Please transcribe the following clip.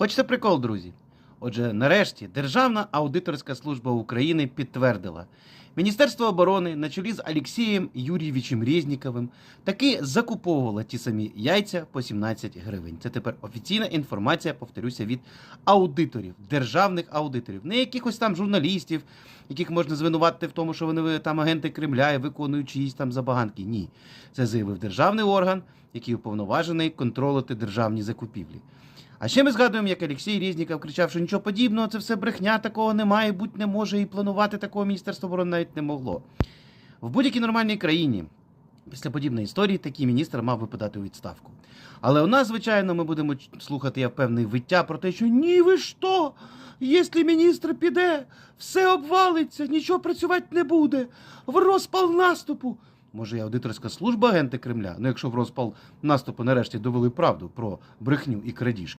Хочете прикол, друзі? Отже, нарешті Державна аудиторська служба України підтвердила. Міністерство оборони на чолі з Олексієм Юрійовичем Резніковим таки закуповувало ті самі яйця по 17 гривень. Це тепер офіційна інформація, повторюся, від аудиторів, державних аудиторів, не якихось там журналістів, яких можна звинуватити в тому, що вони там агенти Кремля і виконують чиїсь там забаганки. Ні, це заявив державний орган, який уповноважений контролити державні закупівлі. А ще ми згадуємо, як Олексій Резніков кричав, що нічого подібного, це все брехня, такого немає, бути не може, і планувати такого Міністерство оборони навіть не могло. В будь-якій нормальній країні після подібної історії такий міністр мав би подати у відставку. Але у нас, звичайно, ми будемо слухати, я впевнений, виття про те, що ні, ви що? Якщо міністр піде, все обвалиться, нічого працювати не буде. В розпал наступу. Може, і аудиторська служба агенти Кремля? Ну, якщо в розпал наступу нарешті довели правду про брехню і крадіжки.